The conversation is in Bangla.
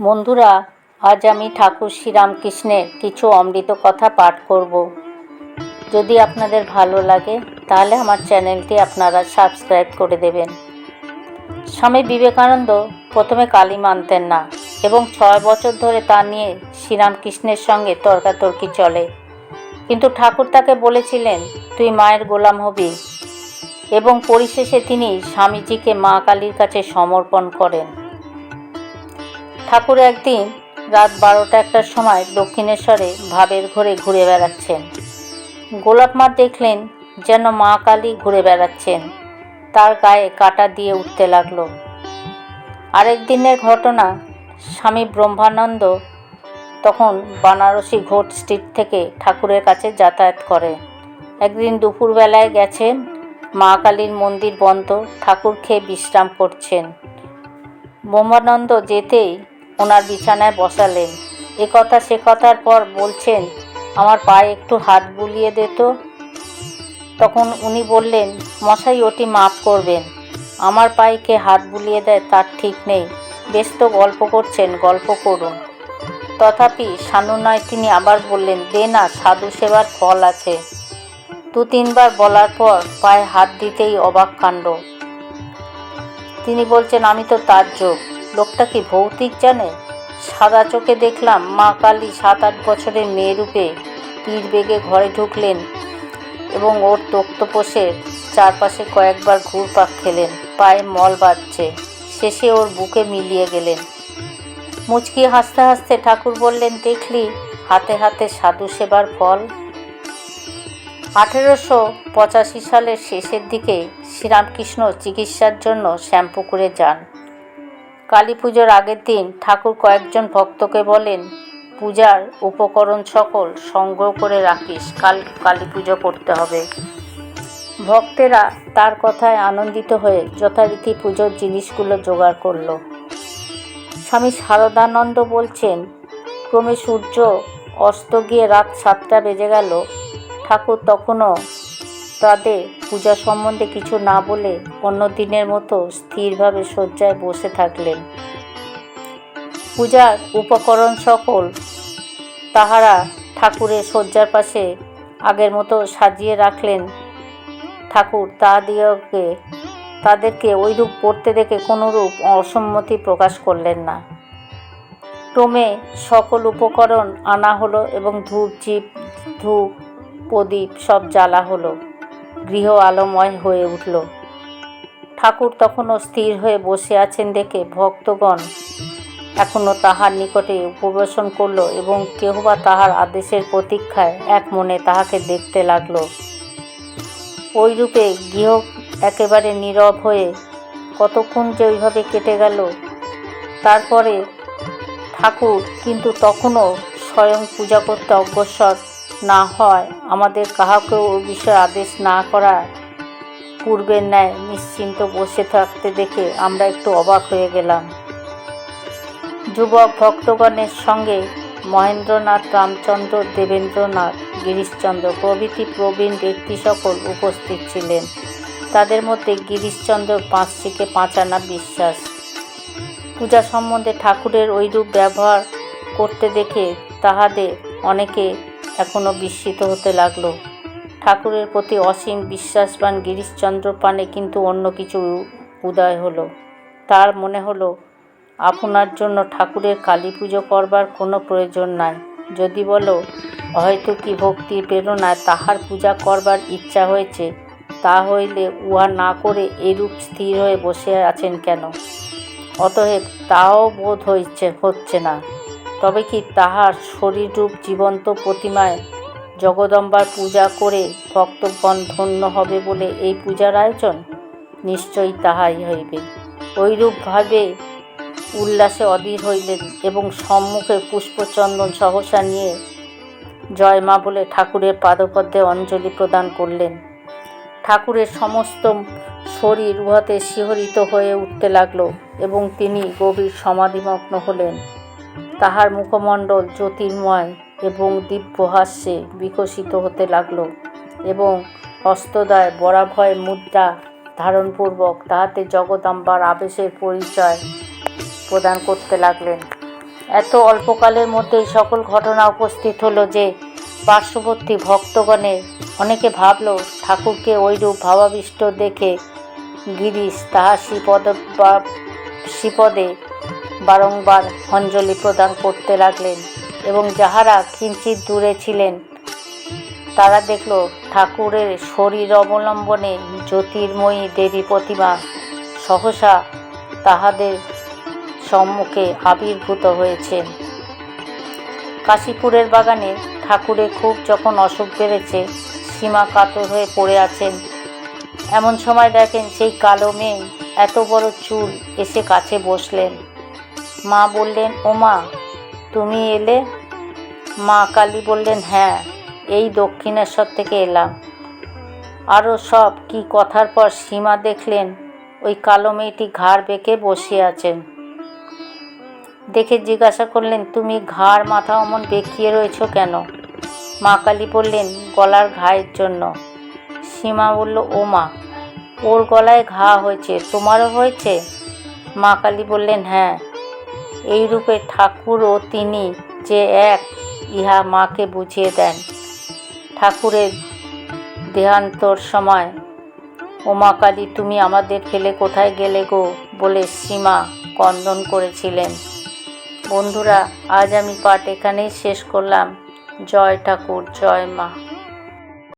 বন্ধুরা, আজ আমি ঠাকুর শ্রীরামকৃষ্ণের কিছু অমৃত কথা পাঠ করব। যদি আপনাদের ভালো লাগে, তাহলে আমার চ্যানেলটি আপনারা সাবস্ক্রাইব করে দেবেন। স্বামী বিবেকানন্দ প্রথমে কালী মানতেন না এবং ছয় বছর ধরে তা নিয়ে শ্রীরামকৃষ্ণের সঙ্গে তর্কাতর্কি চলে। কিন্তু ঠাকুর তাকে বলেছিলেন, তুই মায়ের গোলাম হবি। এবং পরিশেষে তিনি স্বামীজিকে মা কালীর কাছে সমর্পণ করেন। ঠাকুর একদিন রাত বারোটা একটার সময় দক্ষিণেশ্বরে ভাবের ঘরে ঘুরে বেড়াচ্ছেন। গোলাপ মা দেখলেন যেন মা কালী ঘুরে বেড়াচ্ছেন। তার গায়ে কাটা দিয়ে উঠতে লাগল। আরেক দিনের ঘটনা, স্বামী ব্রহ্মানন্দ তখন বানারসি ঘোট স্ট্রিট থেকে ঠাকুরের কাছে যাতায়াত করে। একদিন দুপুরবেলায় গেছেন মা কালীর মন্দির বন্ধ, ঠাকুর খেয়ে বিশ্রাম করছেন। ব্রহ্মানন্দ যেতেই ওনার বিছানায় বসালেন। এ কথা সে কথার পর বলছেন, আমার পায়ে একটু হাত বুলিয়ে দে তো। তখন উনি বললেন, মশাই, ওটি মাফ করবেন। আমার পায়ে কে হাত বুলিয়ে দেয় তার ঠিক নেই। বেশ তো গল্প করছেন, গল্প করুন। তথাপি সানুনয় তিনি আবার বললেন, দে না, সাধু সেবার ফল আছে। দু তিনবার বলার পর পায়ে হাত দিতেই অবাক কাণ্ড। তিনি বলছেন, আমি তো তার যোগ লোকটা কি ভৌতিক জানে। সাদা চোখে দেখলাম মা কালী সাত আট বছরের মেয়ে রূপে পীর বেগে ঘরে ঢুকলেন এবং ওর তক্তপোষের চারপাশে কয়েকবার ঘুরপাক খেলেন। পায়ে মল বাজছে শেষে ওর বুকে মিলিয়ে গেলেন। মুচকি হাসতে হাসতে ঠাকুর বললেন, দেখলি হাতে হাতে সাধু সেবার ফল? আঠেরোশো পঁচাশি সালের শেষের দিকে শ্রীরামকৃষ্ণ চিকিৎসার জন্য শ্যামপুকুরে যান। কালী পুজোর আগের দিন ঠাকুর কয়েকজন ভক্তকে বলেন, পূজার উপকরণ সকল সংগ্রহ করে রাখিস, কাল কালী পুজো করতে হবে। ভক্তেরা তার কথায় আনন্দিত হয়ে যথারীতি পুজোর জিনিসগুলো জোগাড় করল। স্বামী শারদানন্দ বলছেন, ক্রমে সূর্য অস্ত গিয়ে রাত সাতটা বেজে গেল। ঠাকুর তখনও তাদের পূজা সম্বন্ধে কিছু না বলে অন্য দিনের মতো স্থিরভাবে শয্যায় বসে থাকলেন। পূজার উপকরণ সকল তাহারা ঠাকুরের শয্যার পাশে আগের মতো সাজিয়ে রাখলেন। ঠাকুর তা দিয়েকে তাদেরকে ওইরূপ পড়তে দেখে কোনোরূপ অসম্মতি প্রকাশ করলেন না। ক্রমে সকল উপকরণ আনা হলো এবং ধূপ, জীপ, ধূপ, প্রদীপ সব জ্বালা হলো। গৃহ আলোময় হয়ে উঠল। ঠাকুর তখনও স্থির হয়ে বসে আছেন দেখে ভক্তগণ এখনও তাহার নিকটে উপবেশন করল এবং কেহ বা তাহার আদেশের প্রতীক্ষায় এক মনে তাহাকে দেখতে লাগল। ওইরূপে গৃহ একেবারে নীরব হয়ে কতক্ষণ যে ওইভাবে কেটে গেল, তারপরে ঠাকুর কিন্তু তখনও স্বয়ং পূজা করতে অগ্রসর না হয়, আমাদের কাহাকেও ও বিষয়ে আদেশ না করা পূর্বের ন্যায় নিশ্চিন্ত বসে থাকতে দেখে আমরা একটু অবাক হয়ে গেলাম। যুবক ভক্তগণের সঙ্গে মহেন্দ্রনাথ, রামচন্দ্র, দেবেন্দ্রনাথ, গিরিশচন্দ্র প্রভৃতি প্রবীণ ব্যক্তি সকল উপস্থিত ছিলেন। তাদের মধ্যে গিরিশচন্দ্র পাঁচটিকে পাঁচানা বিশ্বাস। পূজা সম্বন্ধে ঠাকুরের ওইরূপ ব্যবহার করতে দেখে তাহাদের অনেকে এখনও বিস্মিত হতে লাগল। ঠাকুরের প্রতি অসীম বিশ্বাসবান গিরিশচন্দ্র পানে কিন্তু অন্য কিছু উদয় হলো। তার মনে হলো, আপনার জন্য ঠাকুরের কালী পুজো করবার কোনো প্রয়োজন নাই। যদি বলো, হয়তো কি ভক্তির প্রেরণায় তাহার পূজা করবার ইচ্ছা হয়েছে, তা হইলে উহা না করে এরূপ স্থির হয়ে বসে আছেন কেন? অতএব তাও বোধ হইছে, হচ্ছে না। তবে কি তাহার শরীররূপ জীবন্ত প্রতিমায় জগদম্বার পূজা করে ভক্তগণ ধন্য হবে বলে এই পূজার আয়োজন? নিশ্চয়ই তাহাই হইবে। ওইরূপভাবে উল্লাসে অধীর হইলেন এবং সম্মুখে পুষ্পচন্দন সহসা নিয়ে জয় মা বলে ঠাকুরের পাদপদ্মে অঞ্জলি প্রদান করলেন। ঠাকুরের সমস্ত শরীর উহাতে শিহরিত হয়ে উঠতে লাগল এবং তিনি গভীর সমাধিমগ্ন হলেন। তাহার মুখমণ্ডল জ্যোতির্ময় এবং দিব্যহাস্যে বিকশিত হতে লাগল এবং হস্তদয় বরাভয় মুদ্রা ধারণপূর্বক তাহাতে জগদম্বার আবেশের পরিচয় প্রদান করতে লাগলেন। এত অল্পকালের মধ্যেই সকল ঘটনা উপস্থিত হলো যে পার্শ্ববর্তী ভক্তগণের অনেকে ভাবল, ঠাকুরকে ওইরূপ ভাবাবিষ্ট দেখে গিরিশ তাহা শ্রীপদ বা শ্রীপদে বারংবার অঞ্জলি প্রদান করতে লাগলেন এবং যাহারা কিঞ্চিত দূরে ছিলেন, তারা দেখল ঠাকুরের শরীর অবলম্বনে জ্যোতির্ময়ী দেবী প্রতিমা সহসা তাহাদের সম্মুখে আবির্ভূত হয়েছেন কাশীপুরের বাগানে ঠাকুরে খুব যখন অসুখ বেড়েছে, সীমা কাতর হয়ে পড়ে আছেন। এমন সময় দেখেন সেই কালো মেয়ে এত বড় চুল এসে কাছে বসলেন। মা বললেন, ও মা, তুমি এলে? মা কালী বললেন হ্যাঁ এই দক্ষিণেশ্বর থেকে এলাম। আরও সব কি কথার পর সীমা দেখলেন, ওই কালো মেয়েটি ঘাড় বেঁকে বসে আছেন। দেখে জিজ্ঞাসা করলেন, তুমি ঘাড়, মাথা অমন বেঁকিয়ে রয়েছ কেন? মা কালী বললেন, গলার ঘায়ের জন্য। সীমা বলল, ও মা, ওর গলায় ঘা হয়েছে, তোমারও হয়েছে? মা কালী বললেন হ্যাঁ এই রূপে ঠাকুর ও তিনি যে এক, ইহা মাকে বুঝিয়ে দেন। ঠাকুরের দেহান্তর সময় ওমা কালী তুমি আমাদের ফেলে কোথায় গেলে গো? বলে সীমা কন্দন করেছিলেন। বন্ধুরা, আজ আমি পাঠ এখানেই শেষ করলাম। জয় ঠাকুর, জয় মা।